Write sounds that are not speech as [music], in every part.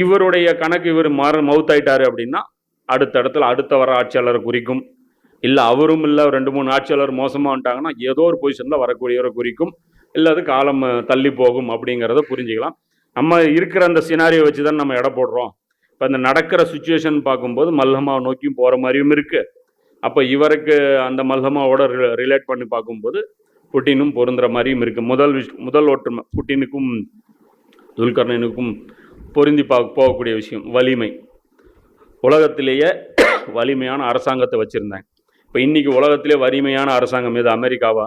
இவருடைய கணக்கு இவர் மர மவுத்தாயிட்டாரு அப்படின்னா அடுத்த இடத்துல அடுத்த வர ஆட்சியாளரை குறிக்கும். இல்லை அவரும் இல்லை ரெண்டு மூணு ஆட்சியாளர் மோசமாக வந்துட்டாங்கன்னா ஏதோ ஒரு பொசிஷனில் வரக்கூடியவரை குறிக்கும். இல்லை அது காலம் தள்ளி போகும் அப்படிங்கிறத புரிஞ்சுக்கலாம். நம்ம இருக்கிற அந்த சினாரியை வச்சு தான் நம்ம எடை போடுறோம். இப்போ இந்த நடக்கிற சுச்சுவேஷன் பார்க்கும்போது மல்ஹமாவை நோக்கியும் போகிற மாதிரியும் இருக்குது அப்போ இவருக்கு அந்த மல்லமாவோட ரிலேட் பண்ணி பார்க்கும்போது புட்டினும் பொருந்துற மாதிரியும் இருக்குது முதல் விஷ் முதல் ஒற்றுமை புட்டினுக்கும் துல்கர்ணனுக்கும் பொருந்தி பா போகக்கூடிய விஷயம் வலிமை. உலகத்திலேயே [coughs] வலிமையான அரசாங்கத்தை வச்சுருந்தாங்க. இப்போ இன்றைக்கி உலகத்திலே வலிமையான அரசாங்கம் எது? அமெரிக்காவா?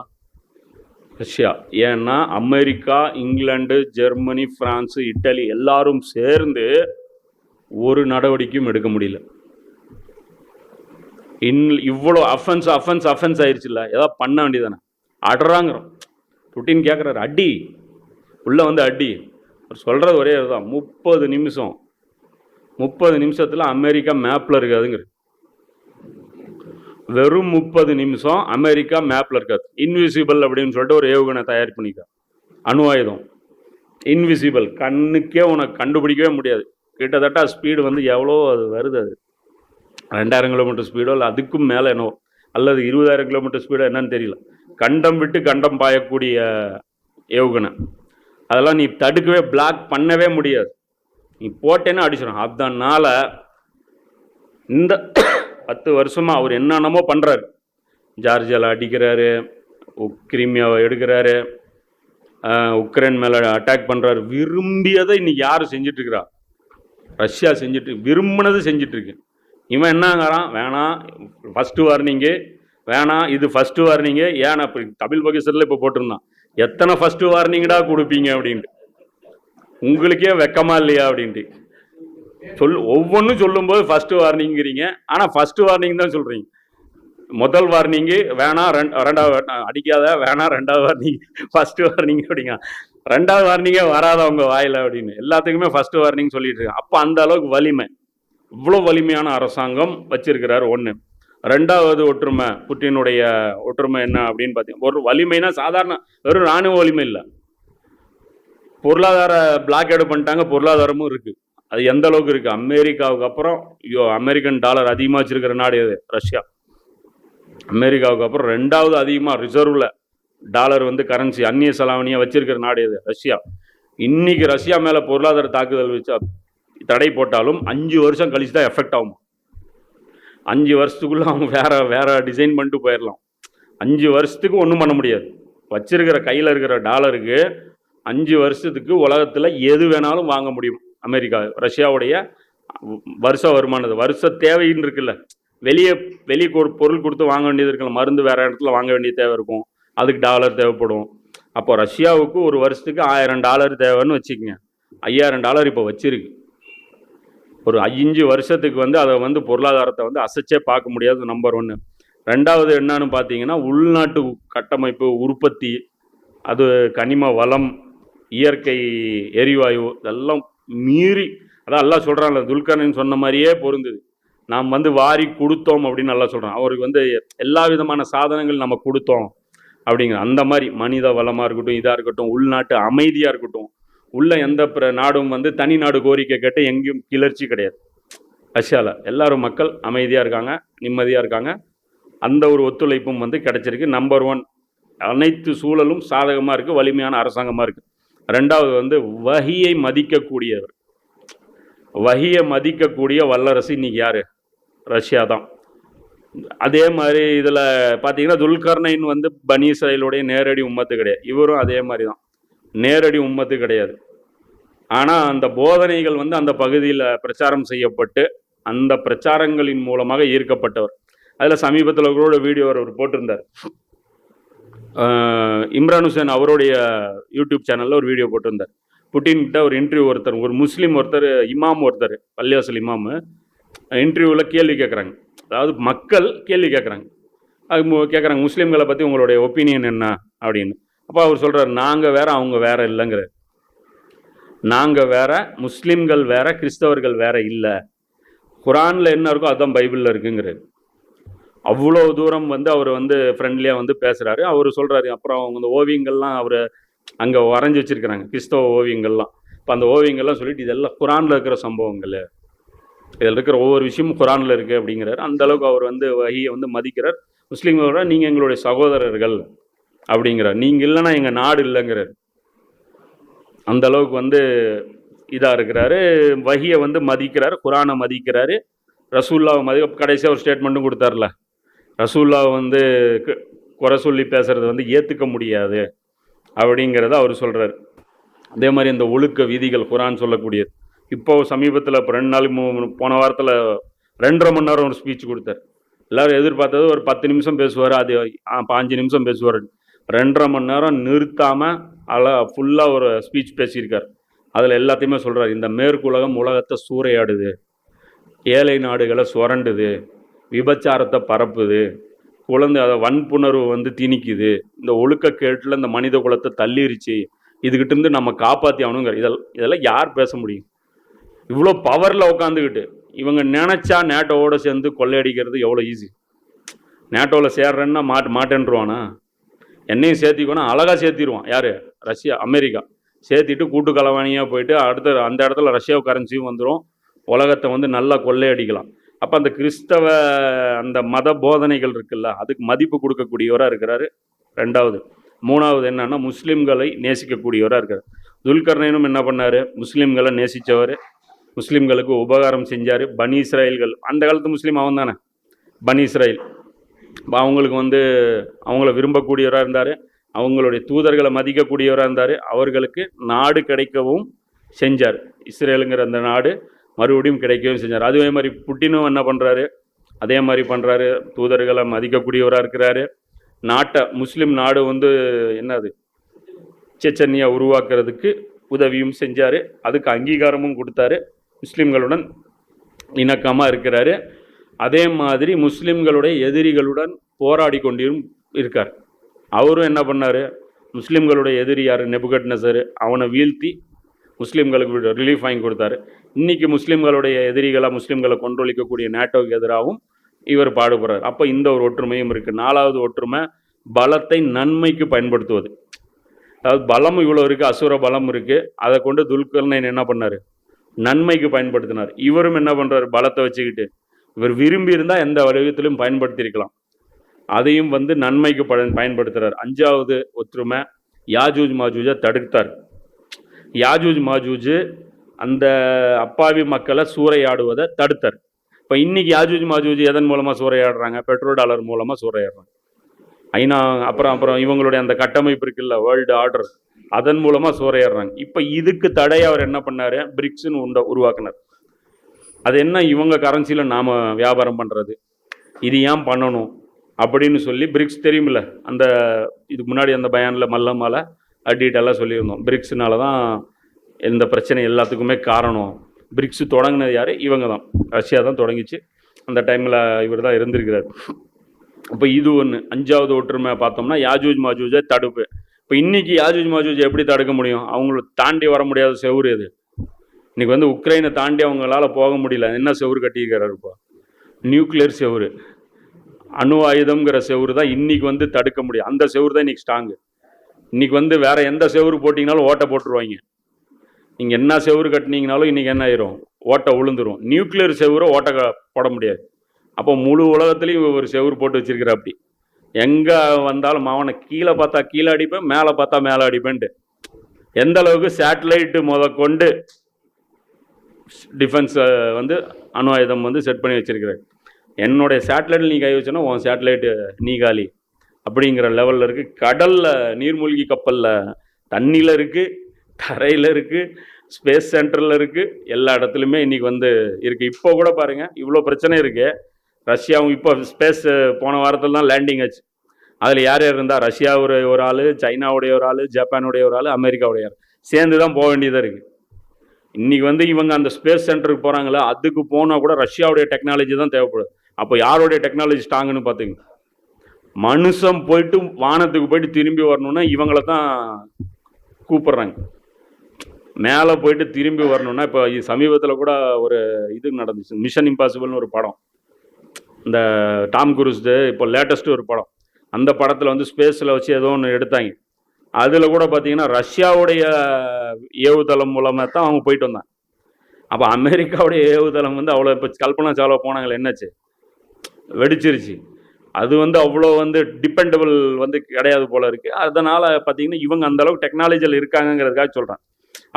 ரஷ்யா. ஏன்னா America England Germany France Italy எல்லாரும் சேர்ந்து ஒரு நடவடிக்கையும் எடுக்க முடியல. இன் இவ்வளோ அஃபென்ஸ் அஃபென்ஸ் அஃபென்ஸ் ஆயிடுச்சுல்ல ஏதாவது பண்ண வேண்டியதானே அடறாங்கிறோம். புட்டின் கேட்குறாரு அடி. உள்ளே வந்து அடி. அவர் சொல்கிறது ஒரே இதுதான். முப்பது நிமிஷம். முப்பது நிமிஷத்தில் அமெரிக்கா மேப்பில் இருக்காதுங்கிற. வெறும் முப்பது நிமிஷம் அமெரிக்கா மேப்பில் இருக்காது. இன்விசிபிள் அப்படின்னு சொல்லிட்டு ஒரு ஏவுகணை தயார் பண்ணிக்க. அணு ஆயுதம். இன்விசிபிள் கண்ணுக்கே உனக்கு கண்டுபிடிக்கவே முடியாது. கிட்டத்தட்ட ஸ்பீடு வந்து எவ்வளோ அது வருது அது? ரெண்டாயிரம் கிலோமீட்டர் ஸ்பீடோ இல்லை அதுக்கும் மேலே என்னவோ? அல்லது இருபதாயிரம் கிலோமீட்டர் ஸ்பீடோ என்னன்னு தெரியல. கண்டம் விட்டு கண்டம் பாயக்கூடிய ஏவுகணை. அதெல்லாம் நீ தடுக்கவே பிளாக் பண்ணவே முடியாது. நீ போட்டேன்னா அடிச்சிடும் அதனால் இந்த பத்து வருஷமாக அவர் என்னென்னமோ பண்ணுறாரு ஜார்ஜியாவில் அடிக்கிறாரு உக்- எடுக்கிறாரு உக்ரைன் மேலே அட்டாக் பண்ணுறாரு விரும்பியதை இன்னைக்கு யார் செஞ்சுட்டு ரஷ்யா செஞ்சுட்டு விரும்பினது செஞ்சிட்ருக்கு. இவன் என்னங்கிறான்? வேணாம் ஃபஸ்ட்டு வார்னிங்கு வேணாம் இது ஃபஸ்ட்டு வார்னிங்கு ஏன் அப்படி தமிழ் பகிசரில் இப்போ போட்டிருந்தான்? எத்தனை ஃபஸ்ட்டு வார்னிங்கடா கொடுப்பீங்க அப்படின்ட்டு. உங்களுக்கே வெக்கமா இல்லையா அப்படின்ட்டு. சொல் ஒவ்வொன்றும் சொல்லும்போது ஃபஸ்ட்டு வார்னிங்கிறீங்க ஆனால் ஃபஸ்ட்டு வார்னிங் தான் சொல்கிறீங்க முதல் வார்னிங்கு வேணாம் ரெண் ரெண்டாவது அடிக்காத வேணாம் ரெண்டாவது வார்னிங் ஃபஸ்ட்டு வார்னிங் அப்படிங்க. ரெண்டாவது வார்னிங்கே வராத உங்க வாயில் அப்படின்னு. எல்லாத்துக்குமே ஃபஸ்ட்டு வார்னிங் சொல்லிட்டு இருக்காங்க. அப்போ அந்த அளவுக்கு வலிமை. இவ்வளோ வலிமையான அரசாங்கம் வச்சிருக்கிறார் ஒன்று ரெண்டாவது ஒற்றுமை புட்டினுடைய ஒற்றுமை என்ன அப்படின்னு பார்த்தீங்கன்னா ஒரு வலிமைனா சாதாரண வெறும் ராணுவ வலிமை இல்லை. பொருளாதார பிளாக்கேடு பண்ணிட்டாங்க பொருளாதாரமும் இருக்குது அது எந்த அளவுக்கு இருக்குது அமெரிக்காவுக்கு அப்புறம் ஐயோ அமெரிக்கன் டாலர் அதிகமாக வச்சிருக்கிற நாடு இது ரஷ்யா. அமெரிக்காவுக்கு அப்புறம் ரெண்டாவது அதிகமாக ரிசர்வில் டாலர் வந்து கரன்சி அந்நிய செலாவணியாக வச்சிருக்கிற நாடு இது ரஷ்யா. இன்னைக்கு ரஷ்யா மேலே பொருளாதார தாக்குதல் வச்சா தடை போட்டாலும் அஞ்சு வருஷம் கழிச்சு தான் எஃபெக்ட் ஆகும்? அஞ்சு வருஷத்துக்குள்ளே அவங்க வேறு வேறு டிசைன் பண்ணிட்டு போயிடலாம் அஞ்சு வருஷத்துக்கு ஒன்றும் பண்ண முடியாது. வச்சிருக்கிற கையில் இருக்கிற டாலருக்கு அஞ்சு வருஷத்துக்கு உலகத்தில் எது வேணாலும் வாங்க முடியும். அமெரிக்கா ரஷ்யாவுடைய வருஷ வருமானது. வருஷ தேவைன்னு இருக்குல்ல. வெளியே வெளியே கொடு பொருள் கொடுத்து வாங்க வேண்டியது இருக்குல்ல. மருந்து வேறு இடத்துல வாங்க வேண்டிய தேவை இருக்கும். அதுக்கு டாலர் தேவைப்படும். அப்போ ரஷ்யாவுக்கு ஒரு வருஷத்துக்கு ஆயிரம் டாலர் தேவைன்னு வச்சுக்கோங்க. ஐயாயிரம் டாலர் இப்போ வச்சிருக்கு. ஒரு அஞ்சு வருஷத்துக்கு வந்து அதை வந்து பொருளாதாரத்தை வந்து அசைச்சே பார்க்க முடியாது நம்பர் ஒன்று ரெண்டாவது என்னன்னு பார்த்தீங்கன்னா உள்நாட்டு கட்டமைப்பு உற்பத்தி அது கனிம வளம் இயற்கை எரிவாயு இதெல்லாம் மீறி அதான் எல்லாம் சொல்கிறான்ல துல்கர்னன் சொன்ன மாதிரியே பொருந்துது. நாம் வந்து வாரி கொடுத்தோம் அப்படின்னு நல்லா சொல்கிறான் அவருக்கு வந்து எல்லா விதமான சாதனங்கள் நம்ம கொடுத்தோம் அப்படிங்கிற அந்த மாதிரி மனித வளமாக இருக்கட்டும் இதாக இருக்கட்டும் உள்நாட்டு அமைதியாக இருக்கட்டும் உள்ள எந்த பிர நாடும் வந்து தனி நாடு கோரிக்கை கேட்டு எங்கேயும் கிளர்ச்சி கிடையாது. ரஷ்யாவில் எல்லாரும் மக்கள் அமைதியாக இருக்காங்க நிம்மதியாக இருக்காங்க. அந்த ஒரு ஒத்துழைப்பும் வந்து கிடைச்சிருக்கு. நம்பர் ஒன் அனைத்து சூழலும் சாதகமாக இருக்குது வலிமையான அரசாங்கமாக இருக்குது ரெண்டாவது வந்து வகியை மதிக்கக்கூடியவர். வகியை மதிக்கக்கூடிய வல்லரசு இன்னைக்கு யார்? ரஷ்யா தான். அதே மாதிரி இதில் பார்த்தீங்கன்னா துல்கர்னைன் வந்து பனீசைலுடைய நேரடி உம்மத்து கிடையாது. இவரும் அதே மாதிரி தான். நேரடி உம்மத்து கிடையாது. ஆனால் அந்த போதனைகள் வந்து அந்த பகுதியில் பிரச்சாரம் செய்யப்பட்டு அந்த பிரச்சாரங்களின் மூலமாக ஈர்க்கப்பட்டவர். அதில் சமீபத்தில் கூட வீடியோ அவர் போட்டிருந்தார். இம்ரான் ஹுசேன் அவருடைய யூடியூப் சேனலில் ஒரு வீடியோ போட்டிருந்தார். புட்டின்கிட்ட ஒரு இன்டர்வியூ ஒருத்தர் ஒரு முஸ்லீம் ஒருத்தர் இமாம் ஒருத்தர் பள்ளிவாசல் இமாமு இன்டர்வியூவில் கேள்வி கேட்குறாங்க அதாவது மக்கள் கேள்வி கேட்குறாங்க அது கேட்குறாங்க முஸ்லீம்களை பற்றி உங்களுடைய ஒப்பீனியன் என்ன? அப்படின்னு. அப்போ அவர் சொல்கிறார் நாங்கள் வேற அவங்க வேற இல்லைங்கிறார். நாங்கள் வேற முஸ்லீம்கள் வேற கிறிஸ்தவர்கள் வேற இல்லை. குரானில் என்ன இருக்கோ அதுதான் பைபிளில் இருக்குங்கிறார். அவ்வளோ தூரம் வந்து அவர் வந்து ஃப்ரெண்ட்லியாக வந்து பேசுகிறாரு அவர் சொல்கிறாரு அப்புறம் அவங்க இந்த ஓவியங்கள்லாம் அவர் அங்கே வரைஞ்சி வச்சிருக்கிறாங்க கிறிஸ்தவ ஓவியங்கள்லாம். இப்போ அந்த ஓவியங்கள்லாம் சொல்லிட்டு இதெல்லாம் குரானில் இருக்கிற சம்பவங்கள். இதில் இருக்கிற ஒவ்வொரு விஷயமும் குரானில் இருக்குது அப்படிங்கிறார். அந்த அளவுக்கு அவர் வந்து வகையை வந்து மதிக்கிறார். முஸ்லீம்களோட நீங்கள் எங்களுடைய சகோதரர்கள். அப்படிங்கிறார். நீங்கள் இல்லைன்னா எங்கள் நாடு இல்லைங்கிறார். அந்த அளவுக்கு வந்து இதாக இருக்கிறாரு. வகியை வந்து மதிக்கிறாரு குரானை மதிக்கிறாரு. ரசூல்லாவை மதி கடைசியாக ஒரு ஸ்டேட்மெண்ட்டும் கொடுத்தார்ல. ரசூல்லாவை வந்து குறை சொல்லி பேசுறது வந்து ஏற்றுக்க முடியாது அப்படிங்கிறத அவர் சொல்கிறார் அதே மாதிரி இந்த ஒழுக்க விதிகள் குரான் சொல்லக்கூடியது. இப்போ சமீபத்தில் இப்போ ரெண்டு நாளுக்கு போன வாரத்தில் ரெண்டரை மணி நேரம் ஒரு ஸ்பீச் கொடுத்தார். எல்லாரும் எதிர்பார்த்தது ஒரு பத்து நிமிஷம் பேசுவார் அது ஆ, பாஞ்சு நிமிஷம் பேசுவார் ரெண்டரை மணி நேரம் நிறுத்தாமல் அல ஃபுல்லாக ஒரு ஸ்பீச் பேசியிருக்கார். அதில் எல்லாத்தையுமே சொல்கிறார் இந்த மேற்குலகம் உலகத்தை சூறையாடுது. ஏழை நாடுகளை சுரண்டுது. விபச்சாரத்தை பரப்புது. குழந்தை அதை வன்புணர்வு வந்து திணிக்குது. இந்த ஒழுக்கக்கேட்டில் இந்த மனித குலத்தை தள்ளிருச்சு. இதுகிட்ட இருந்து நம்ம காப்பாற்றி ஆகணுங்கிற இதெல்லாம் இதெல்லாம் யார் பேச முடியும்? இவ்வளோ பவரில் உட்காந்துக்கிட்டு இவங்க நினச்சா நேட்டோவோடு சேர்ந்து கொள்ளையடிக்கிறது எவ்வளோ ஈஸி நேட்டோவில் சேர்றேன்னா மாட்டு மாட்டேன்ருவானா? என்னையும் சேர்த்திக்கோனா அழகாக சேர்த்திடுவான் யார்? Russia America. சேர்த்திட்டு கூட்டு கலவாணியாக போயிட்டு அடுத்த அந்த இடத்துல ரஷ்யா கரன்சியும் வந்துடும் உலகத்தை வந்து நல்லா கொள்ளையடிக்கலாம். அப்போ அந்த கிறிஸ்தவ அந்த மத போதனைகள் இருக்குல்ல அதுக்கு மதிப்பு கொடுக்கக்கூடியவராக இருக்கிறாரு. ரெண்டாவது. மூணாவது என்னன்னா முஸ்லீம்களை நேசிக்கக்கூடியவராக இருக்கார். துல்கர்ணைனும் என்ன பண்ணார்? முஸ்லீம்களை நேசித்தவர் முஸ்லீம்களுக்கு உபகாரம் செஞ்சார். பனி இஸ்ராயல்கள் அந்த காலத்து முஸ்லீம் அவன் தானே பனி இஸ்ராயல் அவங்களுக்கு வந்து அவங்கள விரும்பக்கூடியவராக இருந்தார். அவங்களுடைய தூதர்களை மதிக்கக்கூடியவராக இருந்தார். அவர்களுக்கு நாடு கிடைக்கவும் செஞ்சார். இஸ்ரேலுங்கிற அந்த நாடு மறுபடியும் கிடைக்கவும் செஞ்சார். அதே மாதிரி புட்டினும் என்ன பண்ணுறாரு அதே மாதிரி பண்ணுறாரு தூதர்களை மதிக்கக்கூடியவராக இருக்கிறாரு. நாட்டை முஸ்லீம் நாடு வந்து என்னது? செச்சன்னியாக உருவாக்குறதுக்கு உதவியும் செஞ்சார். அதுக்கு அங்கீகாரமும் கொடுத்தாரு. முஸ்லீம்களுடன் இணக்கமாக இருக்கிறாரு. அதே மாதிரி முஸ்லீம்களுடைய எதிரிகளுடன் போராடி கொண்டிரும் இருக்கார். அவரும் என்ன பண்ணார்? முஸ்லீம்களுடைய எதிரி யார்? நெபுகட் நசர் அவனை வீழ்த்தி முஸ்லீம்களுக்கு ரிலீஃப் வாங்கி கொடுத்தாரு. இன்றைக்கி முஸ்லீம்களுடைய எதிரிகளாக முஸ்லீம்களை கொன்றொழிக்கக்கூடிய நேட்டோவுக்கு எதிராகவும் இவர் பாடுபடுறார். அப்போ இந்த ஒரு ஒற்றுமையும் இருக்குது நாலாவது ஒற்றுமை பலத்தை நன்மைக்கு பயன்படுத்துவது. அதாவது பலம் இவ்வளோ இருக்குது அசுர பலம் இருக்குது அதை கொண்டு துல்கர்ணைன் என்ன பண்ணார்? நன்மைக்கு பயன்படுத்தினார். இவரும் என்ன பண்ணுறாரு பலத்தை வச்சுக்கிட்டு இவர் விரும்பி இருந்தால் எந்த வடிவத்திலும் பயன்படுத்தியிருக்கலாம். அதையும் வந்து நன்மைக்கு பயன் பயன்படுத்துகிறார் அஞ்சாவது ஒற்றுமை யாஜூஜ் மாஜூஜை தடுத்தார். யாஜூஜ் மாஜூஜ் அந்த அப்பாவி மக்களை சூறையாடுவதை தடுத்தார். இப்போ இன்றைக்கி யாஜூஜ் மாஜூஜ் எதன் மூலமாக சூறையாடுறாங்க? பெட்ரோல் டாலர் மூலமாக சூறையாடுறாங்க. ஐநா அப்புறம் அப்புறம் இவங்களுடைய அந்த கட்டமைப்பு இருக்குல்ல வேர்ல்டு ஆர்டர் அதன் மூலமாக சூறையாடுறாங்க. இப்போ இதுக்கு தடையை அவர் என்ன பண்ணார்? பிரிக்ஸுன்னு உண்ட உருவாக்குனார். அது என்ன இவங்க கரன்சியில் நாம் வியாபாரம் பண்ணுறது இது ஏன் பண்ணணும்? அப்படின்னு சொல்லி பிரிக்ஸ் தெரியுமில்ல? அந்த இதுக்கு முன்னாடி அந்த பயானில் மல்லமால டீட்டெயிலாக சொல்லியிருந்தோம். பிரிக்ஸ்னால தான் இந்த பிரச்சனை எல்லாத்துக்குமே காரணம். பிரிக்ஸ் தொடங்கினது யார்? இவங்க தான் ரஷ்யா தான் தொடங்கிச்சு. அந்த டைமில் இவர் தான் இருந்திருக்கிறார். இப்போ இது ஒன்று அஞ்சாவது ஒற்றுமை பார்த்தோம்னா யாஜூஜ் மாஜூஜை தடுப்பு. இப்போ இன்றைக்கி யாஜூஜ் மாஜூஜ் எப்படி தடுக்க முடியும்? அவங்கள தாண்டி வர முடியாத செவுறு இது. இன்னைக்கு வந்து உக்ரைனை தாண்டி அவங்களால போக முடியல. என்ன செவுறு கட்டியிருக்கிறாருப்பா நியூக்ளியர் செவுறு அணு ஆயுதம்ங்கிற செவுறு தான் இன்னைக்கு வந்து தடுக்க முடியும். அந்த செவுறு தான் இன்னைக்கு ஸ்ட்ராங்கு. இன்னைக்கு வந்து வேற எந்த செவுறு போட்டிங்கனாலும் ஓட்டை போட்டுருவாங்க. நீங்கள் என்ன செவுறு கட்டினீங்கனாலும் இன்னைக்கு என்ன ஆயிரும்? ஓட்டை விழுந்துரும் நியூக்ளியர் செவுரை ஓட்டை போட முடியாது. அப்போ முழு உலகத்துலேயும் ஒரு செவுறு போட்டு வச்சிருக்கிற அப்படி. எங்கே வந்தாலும் அவனை கீழே பார்த்தா கீழே அடிப்பேன் மேலே பார்த்தா மேலே அடிப்பேன்ட்டு. எந்த அளவுக்கு சேட்டலைட்டு முத கொண்டு டிஃபென்ஸை வந்து அணு ஆயுதம் வந்து செட் பண்ணி வச்சுருக்கிறார். என்னுடைய சேட்டலைட்டில் நீ கை வச்சோன்னா உன் சேட்டலைட்டு நீ காலி. அப்படிங்கிற லெவலில் இருக்குது கடலில் நீர்மூழ்கி கப்பலில் தண்ணியில் இருக்குது தரையில் இருக்குது ஸ்பேஸ் சென்டரில் இருக்குது எல்லா இடத்துலையுமே இன்றைக்கி வந்து இருக்குது இப்போ கூட பாருங்கள் இவ்வளோ பிரச்சனை இருக்குது ரஷ்யாவும் இப்போ ஸ்பேஸ் போன வாரத்தில் தான் லேண்டிங் ஆச்சு. அதில் யார் யார் இருந்தால் ரஷ்யாவுடைய ஒரு ஒரு ஆள் சைனாவுடைய ஒரு ஆள் ஜப்பானுடைய ஒரு ஆள் அமெரிக்காவுடைய ஆள். சேர்ந்து தான் போக வேண்டியதாக இருக்குது இன்னைக்கு வந்து இவங்க அந்த ஸ்பேஸ் சென்டருக்கு போகிறாங்களா அதுக்கு போனால் கூட ரஷ்யாவுடைய டெக்னாலஜி தான் தேவைப்படுது. அப்போ யாருடைய டெக்னாலஜி ஸ்ட்ராங்குன்னு பார்த்துங்க மனுஷன் போயிட்டு வானத்துக்கு போயிட்டு திரும்பி வரணும்னா இவங்கள தான் கூப்பிட்றாங்க. மேலே போயிட்டு திரும்பி வரணும்னா இப்போ சமீபத்தில் கூட ஒரு இது நடந்துச்சு. மிஷன் இம்பாசிபிள்னு ஒரு படம். இந்த டாம் குரூஸ்து இப்போ லேட்டஸ்ட்டு ஒரு படம். அந்த படத்தில் வந்து ஸ்பேஸில் வச்சு ஏதோ ஒன்று எடுத்தாங்க. அதில் கூட பார்த்தீங்கன்னா ரஷ்யாவுடைய ஏவுதளம் மூலமாக தான் அவங்க போயிட்டு வந்தாங்க. அப்போ அமெரிக்காவுடைய ஏவுதளம் வந்து அவ்வளோ இப்போ கல்பனா சாவ்லா போனாங்களே என்னாச்சு? வெடிச்சிருச்சு. அது வந்து அவ்வளோ வந்து டிபெண்டபிள் வந்து கிடையாது போல இருக்குது அதனால் பார்த்தீங்கன்னா இவங்க அந்த அளவுக்கு டெக்னாலஜியில் இருக்காங்கங்கிறதுக்காக சொல்கிறேன்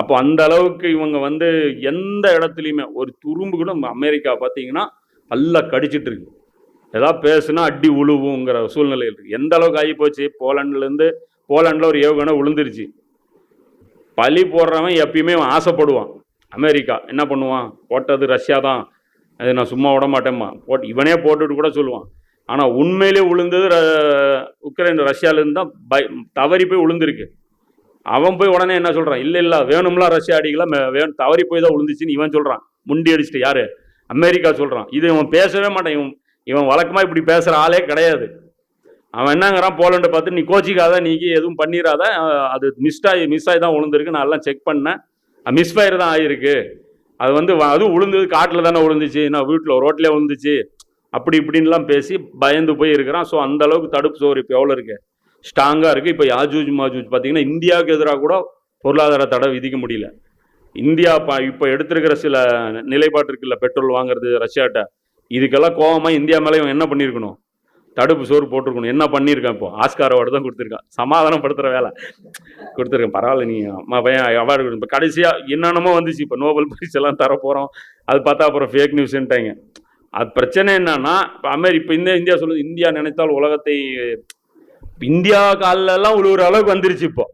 அப்போ அந்த அளவுக்கு இவங்க வந்து எந்த இடத்துலையுமே ஒரு துரும்பு கூட அமெரிக்கா பார்த்தீங்கன்னா நல்லா கடிச்சிட்டு இருக்கு. ஏதாவது பேசுனா அடி உழுவுங்கிற சூழ்நிலை இருக்கு. எந்த அளவுக்கு ஆகி போச்சு? போலண்ட்லேருந்து போலாண்டில் ஒரு ஏவுகணை விழுந்துருச்சு. பழி போடுறவன் எப்பயுமே அவன் ஆசைப்படுவான். அமெரிக்கா என்ன பண்ணுவான்? போட்டது ரஷ்யா தான். அது நான் சும்மா விட மாட்டேம்மா. போட்டு இவனே போட்டுட்டு கூட சொல்லுவான். ஆனால் உண்மையிலே விழுந்தது ர- உக்ரைன் ரஷ்யாவிலேருந்து தான் பை தவறி போய் விழுந்திருக்கு. அவன் போய் உடனே என்ன சொல்கிறான் இல்லை இல்லை வேணும்லாம் ரஷ்யா அடிக்கலாம் வேணும் தவறி போய் தான் விழுந்துச்சுன்னு இவன் சொல்கிறான் முண்டி அடிச்சுட்டு யார்? அமெரிக்கா சொல்கிறான் இது இவன் பேசவே மாட்டான். இவன் இவன் வழக்கமாக இப்படி பேசுகிற ஆளே கிடையாது. அவன் என்னங்கிறான் போலண்டை பார்த்து நீ கோச்சிக்காத நீக்கி எதுவும் பண்ணிடாத அது மிஸ் ஆகி மிஸ் ஆகி தான் விழுந்திருக்கு நான் எல்லாம் செக் பண்ணேன். மிஸ் ஃபயர் தான் ஆகிருக்கு அது வந்து அதுவும் விழுந்தது காட்டில் தானே விழுந்துச்சு நான் வீட்டில் ரோட்லேயே விழுந்துச்சு அப்படி இப்படின்லாம் பேசி பயந்து போய் இருக்கிறான். ஸோ அந்த அளவுக்கு தடுப்பு சோறு இப்போ எவ்வளோ இருக்கு? ஸ்ட்ராங்காக இருக்குது இப்போ யாஜூஜ் மாஜூஜ் பார்த்தீங்கன்னா இந்தியாவுக்கு எதிராக கூட பொருளாதார தடை விதிக்க முடியல. இந்தியா ப இப்போ எடுத்திருக்கிற சில நிலைப்பாட்டு இருக்குல்ல பெட்ரோல் வாங்குறது ரஷ்யாட்ட. இதுக்கெல்லாம் கோவமாக இந்தியா மேலே இவன் என்ன பண்ணியிருக்கணும் தடுப்பு சோறு போட்டிருக்கணும். என்ன பண்ணியிருக்கான் இப்போ? ஆஸ்கார் அவார்டு தான் கொடுத்துருக்கான் சமாதானப்படுத்துகிற வேலை. கொடுத்துருக்கேன். பரவாயில்ல நீ அம்மா பையன் அவார்டு இப்போ கடைசியாக என்னென்னமோ வந்துச்சு. இப்போ நோபல் பரிசு எல்லாம் தர போகிறோம் அது பார்த்தா அப்புறம் ஃபேக் நியூஸ்ன்ட்டாங்க அது பிரச்சனை என்னன்னா இப்போ அமெரி இப்போ இந்த இந்தியா சொல்லுது இந்தியா நினைத்தால் உலகத்தை இந்தியா கால்ல ஒரு உழுவுற அளவுக்கு வந்துருச்சு இப்போ.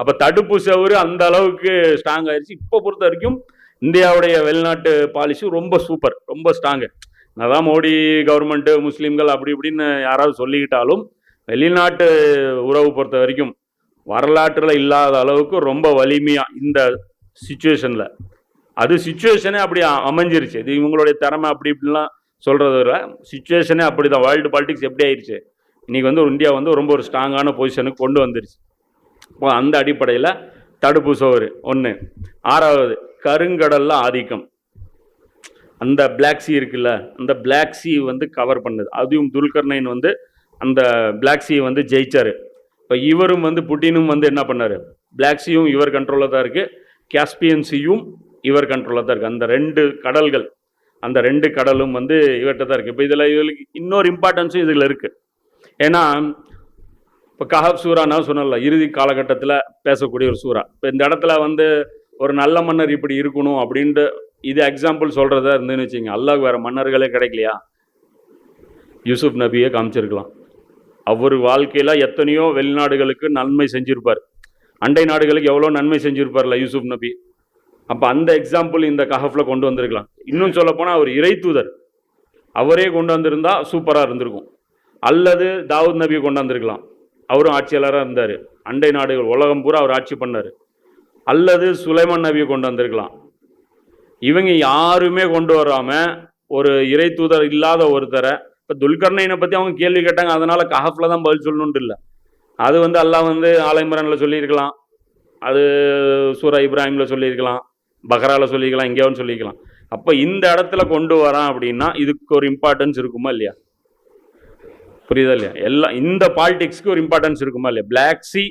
அப்போ தடுப்பு சவுறு அந்த அளவுக்கு ஸ்ட்ராங் ஆயிடுச்சு இப்போ பொறுத்த வரைக்கும் இந்தியாவுடைய வெளிநாட்டு பாலிசி ரொம்ப சூப்பர் ரொம்ப ஸ்ட்ராங்கு அதான் மோடி கவர்மெண்ட்டு முஸ்லீம்கள் அப்படி இப்படின்னு யாராவது சொல்லிக்கிட்டாலும் வெளிநாட்டு உறவு பொறுத்த வரைக்கும் வரலாற்றில் இல்லாத அளவுக்கு ரொம்ப வலிமையாக இந்த சுச்சுவேஷனில் அது சுச்சுவேஷனே அப்படி அமைஞ்சிருச்சு. இது இவங்களுடைய திறமை அப்படி இப்படிலாம் சொல்கிறத விட சுச்சுவேஷனே அப்படி தான் வேர்ல்டு பாலிடிக்ஸ் எப்படி ஆயிடுச்சு இன்னைக்கு வந்து ஒரு இந்தியா வந்து ரொம்ப ஒரு ஸ்ட்ராங்கான பொசிஷனுக்கு கொண்டு வந்துருச்சு. இப்போ அந்த அடிப்படையில் தடுப்பு சோறு ஒன்று ஆறாவது கருங்கடலில் ஆதிக்கம். அந்த பிளாக் சி இருக்குல்ல அந்த பிளாக் சி வந்து கவர் பண்ணுது. அதுவும் துல்கர்னைன் வந்து அந்த பிளாக் சியை வந்து ஜெயிச்சார். இப்போ இவரும் வந்து புட்டினும் வந்து என்ன பண்ணார்? பிளாக் சியும் இவர் கண்ட்ரோலில் தான் இருக்குது காஸ்பியன் சியும் இவர் கண்ட்ரோலில் தான் இருக்குது அந்த ரெண்டு கடல்கள் அந்த ரெண்டு கடலும் வந்து இவர்கிட்ட தான் இருக்குது இப்போ இதில் இவங்களுக்கு இன்னொரு இம்பார்ட்டன்ஸும் இதில் இருக்குது ஏன்னா இப்போ கஹப் சூரா நான் சொன்னல இறுதி காலகட்டத்தில் பேசக்கூடிய ஒரு சூறா இப்போ இந்த இடத்துல வந்து ஒரு நல்ல மன்னர் இப்படி இருக்கணும் அப்படின்ட்டு இது எக்ஸாம்பிள் சொல்கிறதா இருந்துன்னு வச்சுங்க அல்லாஹ் வேறு மன்னர்களே கிடைக்கலையா? யூசுப் நபியை காமிச்சிருக்கலாம். அவர் வாழ்க்கையில் எத்தனையோ வெளிநாடுகளுக்கு நன்மை செஞ்சுருப்பார். அண்டை நாடுகளுக்கு எவ்வளோ நன்மை செஞ்சுருப்பார்ல யூசுப் நபி. அப்போ அந்த எக்ஸாம்பிள் இந்த கஹஃபில் கொண்டு வந்திருக்கலாம். இன்னும் சொல்லப்போனால் அவர் இறை தூதர். அவரே கொண்டு வந்திருந்தா சூப்பராக இருந்திருக்கும். அல்லது தாவூத் நபியை கொண்டு வந்திருக்கலாம். அவரும் ஆட்சியாளராக இருந்தார். அண்டை நாடுகள் உலகம் பூரா அவர் ஆட்சி பண்ணார். அல்லது சுலைமன் நபியை கொண்டு வந்திருக்கலாம். இவங்க யாருமே கொண்டு வராமல் ஒரு இறை தூதர் இல்லாத ஒருத்தரை இப்போ துல்கர்ணையினை பற்றி அவங்க கேள்வி கேட்டாங்க அதனால் கஹஃபில் தான் பதில் சொல்லணுன்ட்டு இல்லை. அது வந்து அல்லாஹ் வந்து ஆலைமரனில் சொல்லியிருக்கலாம். அது சூரா இப்ராஹிமில் சொல்லியிருக்கலாம் பக்ராவில் சொல்லிக்கலாம் எங்கேயாவது சொல்லிக்கலாம் அப்போ இந்த இடத்துல கொண்டு வரான் அப்படின்னா இதுக்கு ஒரு இம்பார்ட்டன்ஸ் இருக்குமா இல்லையா? புரியுதா இல்லையா? எல்லாம் இந்த பாலிடிக்ஸ்க்கு ஒரு இம்பார்ட்டன்ஸ் இருக்குமா இல்லையா? பிளாக் சி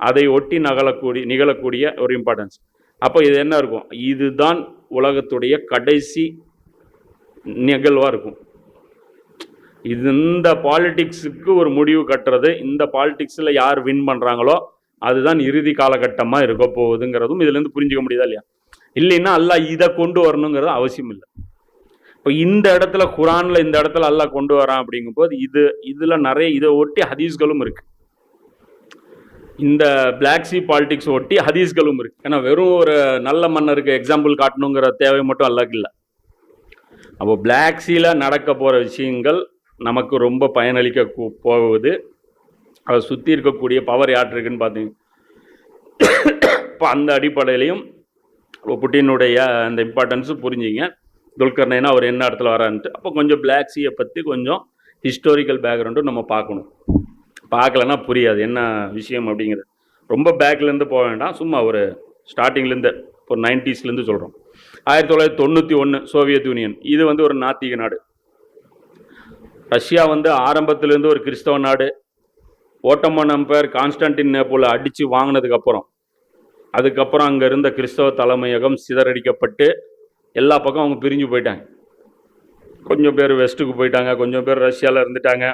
அதை ஒட்டி நகலக்கூடிய நிகழக்கூடிய ஒரு இம்பார்ட்டன்ஸ் அப்போ இது என்ன இருக்கும்? இதுதான் உலகத்துடைய கடைசி நிகழ்வாக இருக்கும். இது இந்த பாலிடிக்ஸுக்கு ஒரு முடிவு கட்டுறது இந்த பாலிடிக்ஸில் யார் வின் பண்ணுறாங்களோ அதுதான் இறுதி காலகட்டமாக இருக்க போகுதுங்கிறதும் இதுலேருந்து புரிஞ்சுக்க முடியுதா இல்லையா? இல்லைன்னா அல்லாஹ் இதை கொண்டு வரணுங்கிறது அவசியம் இல்லை. இப்போ இந்த இடத்துல குரானில் இந்த இடத்துல அல்லாஹ் கொண்டு வரான் அப்படிங்கும்போது இது இதில் நிறைய இதை ஒட்டி ஹதீஸ்களும் இருக்குது இந்த பிளாக் சி பாலிடிக்ஸ் ஒட்டி ஹதீஸ்களும் இருக்கு. ஏன்னா வெறும் ஒரு நல்ல மன்னருக்கு எக்ஸாம்பிள் காட்டணுங்கிற தேவை மட்டும் அல்ல இல்லை. அப்போ பிளாக் சீல நடக்க போகிற விஷயங்கள் நமக்கு ரொம்ப பயனளிக்க போகுது. அதை சுற்றி இருக்கக்கூடிய பவர் யாற்றுக்குன்னு பார்த்தீங்க இப்போ அந்த அடிப்படையிலையும் புட்டினுடைய அந்த இம்பார்ட்டன்ஸும் புரிஞ்சிங்க. துல்கர்னைனா அவர் என்ன இடத்துல வரான்ட்டு அப்போ கொஞ்சம் பிளாக் சீயை பற்றி கொஞ்சம் ஹிஸ்டோரிக்கல் பேக்ரவுண்டும் நம்ம பார்க்கணும். பார்க்கலன்னா புரியாது. என்ன விஷயம் அப்படிங்கிறது. ரொம்ப பேக்லேருந்து போக வேண்டாம். சும்மா ஒரு ஸ்டார்டிங்லேருந்து ஒரு நைன்டிஸ்லேருந்து சொல்கிறோம் ஆயிரத்தி தொள்ளாயிரத்தி தொண்ணூற்றி ஒன்று சோவியத் யூனியன். இது வந்து ஒரு நாத்திக நாடு. ரஷ்யா வந்து ஆரம்பத்திலேருந்து ஒரு கிறிஸ்தவ நாடு. ஓட்டமன் அம்பையர் கான்ஸ்டன்டின் நேப்போல அடித்து வாங்கினதுக்கப்புறம் அதுக்கப்புறம் அங்கே இருந்த கிறிஸ்தவ தலைமையகம் சிதறடிக்கப்பட்டு எல்லா பக்கம் அவங்க பிரிஞ்சு போயிட்டாங்க. கொஞ்சம் பேர் வெஸ்ட்டுக்கு போயிட்டாங்க. கொஞ்சம் பேர் ரஷ்யாவில் இருந்துட்டாங்க.